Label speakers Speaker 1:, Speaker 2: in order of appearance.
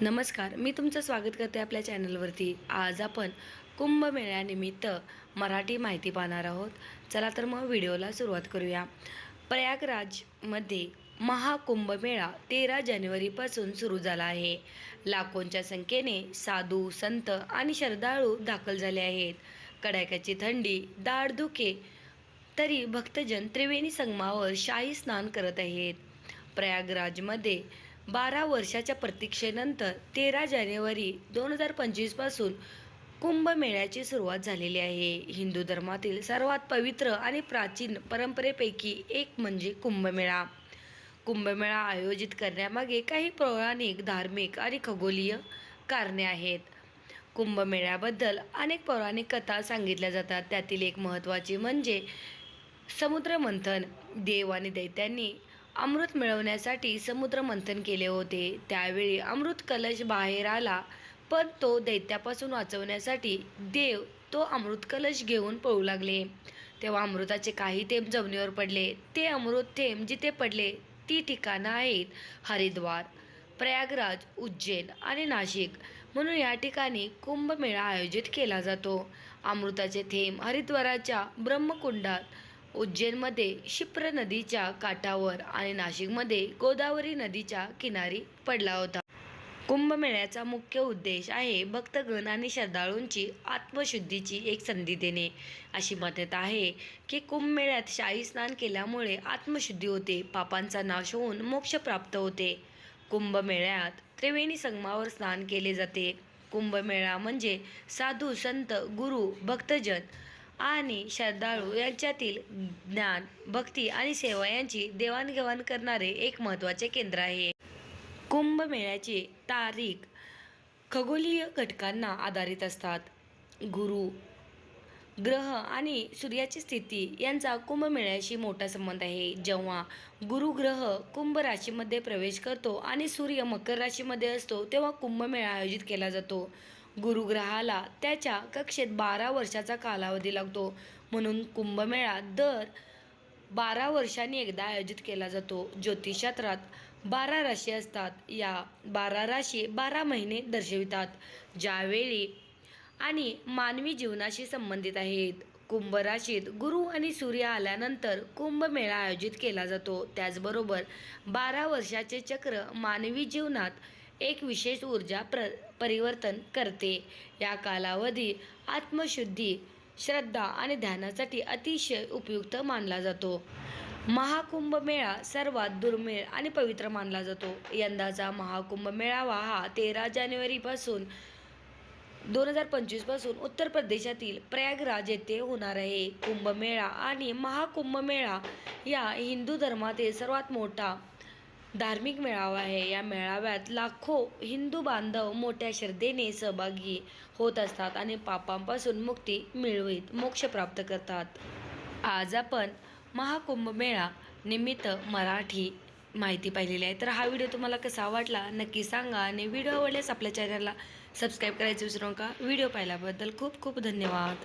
Speaker 1: नमस्कार मी तुमचं स्वागत करते आपल्या चॅनलवरती. आज आपण कुंभमेळ्यानिमित्त मराठी माहिती पाहणार आहोत. चला तर मग व्हिडिओला सुरुवात करूया. प्रयागराजमध्ये महाकुंभमेळा तेरा जानेवारीपासून सुरू झाला आहे. लाखोंच्या संख्येने साधू संत आणि श्रद्धाळू दाखल झाले आहेत. कडाक्याची थंडी दाढधुके तरी भक्तजन त्रिवेणी संगमावर शाही स्नान करत आहेत. प्रयागराजमध्ये बारा वर्षाच्या प्रतीक्षेनंतर तेरा जानेवारी दोन हजार पंचवीसपासून कुंभमेळ्याची सुरुवात झालेली आहे. हिंदू धर्मातील सर्वात पवित्र आणि प्राचीन परंपरेपैकी एक म्हणजे कुंभमेळा. कुंभमेळा आयोजित करण्यामागे काही पौराणिक धार्मिक आणि खगोलीय कारणे आहेत. कुंभमेळ्याबद्दल अनेक पौराणिक कथा सांगितल्या जातात. त्यातील एक महत्त्वाची म्हणजे समुद्रमंथन. देव आणि दैत्यांनी अमृत मिळवण्यासाठी समुद्रमंथन केले होते. त्यावेळी अमृत कलश बाहेर आला पण तो दैत्यापासून वाचवण्यासाठी देव तो अमृत कलश घेऊन पळू लागले. तेव्हा अमृताचे काही थेंब जमिनीवर पडले. ते अमृत थेंब जिथे पडले ती ठिकाणं आहेत हरिद्वार प्रयागराज उज्जैन आणि नाशिक. म्हणून या ठिकाणी कुंभमेळा आयोजित केला जातो. अमृताचे थेंब हरिद्वाराच्या ब्रह्मकुंडात उज्जैनमध्ये शिप्र नदीच्या काठावर आणि नाशिकमध्ये गोदावरी नदीच्या किनारी पडला होता. कुंभमेळ्याचा मुख्य उद्देश आहे भक्तगण आणि श्रद्धाळूंची आत्मशुद्धीची एक संधी देणे. अशी मान्यता आहे की कुंभमेळ्यात शाही स्नान केल्यामुळे आत्मशुद्धी होते पापांचा नाश होऊन मोक्ष प्राप्त होते. कुंभमेळ्यात त्रिवेणी संगमावर स्नान केले जाते. कुंभमेळा म्हणजे साधू संत गुरु भक्तजन आणि श्रद्धाळू यांच्यातील ज्ञान भक्ती आणि सेवा यांची देवाणघेवाण करणारे एक महत्त्वाचे केंद्र आहे. कुंभमेळ्याची तारीख खगोलीय घटकांना आधारित असतात. गुरु ग्रह आणि सूर्याची स्थिती यांचा कुंभमेळ्याशी मोठा संबंध आहे. जेव्हा गुरुग्रह कुंभ राशीमध्ये प्रवेश करतो आणि सूर्य मकर राशीमध्ये असतो तेव्हा कुंभमेळा आयोजित केला जातो. गुरुग्रहाला त्याच्या कक्षेत बारा वर्षाचा कालावधी लागतो. म्हणून कुंभमेळा दर बारा वर्षांनी एकदा आयोजित केला जातो. ज्योतिषशास्त्रात बारा राशी असतात. या बारा राशी बारा महिने दर्शवितात. ज्यावेळी आणि मानवी जीवनाशी संबंधित आहेत. कुंभ राशीत गुरु आणि सूर्य आल्यानंतर कुंभमेळा आयोजित केला जातो. त्याचबरोबर बारा वर्षाचे चक्र मानवी जीवनात एक विशेष ऊर्जा प्र परिवर्तन करते. या कालावधी आत्मशुद्धी श्रद्धा आणि ध्यानासाठी अतिशय उपयुक्त मानला जातो. महाकुंभ मेळा सर्वात दुर्मिळ आणि पवित्र मानला जातो. यंदाचा महाकुंभ मेळावा हा तेरा जानेवारीपासून दोन हजार पंचवीसपासून उत्तर प्रदेशातील प्रयागराज येथे होणार आहे. कुंभमेळा आणि महाकुंभमेळा या हिंदू धर्मातील सर्वात मोठा धार्मिक मेळावा आहे. या मेळाव्यात लाखो हिंदू बांधव मोठ्या श्रद्धेने सहभागी होत असतात आणि पापांपासून मुक्ती मिळवीत मोक्ष प्राप्त करतात. आज आपण महाकुंभमेळा निमित्त मराठी माहिती पाहिलेली आहे. तर हा व्हिडिओ तुम्हाला कसा वाटला नक्की सांगा आणि व्हिडिओ आवडल्यास आपल्या चॅनलला सबस्क्राईब करायचं विसरू नका. व्हिडिओ पाहिल्याबद्दल खूप खूप धन्यवाद.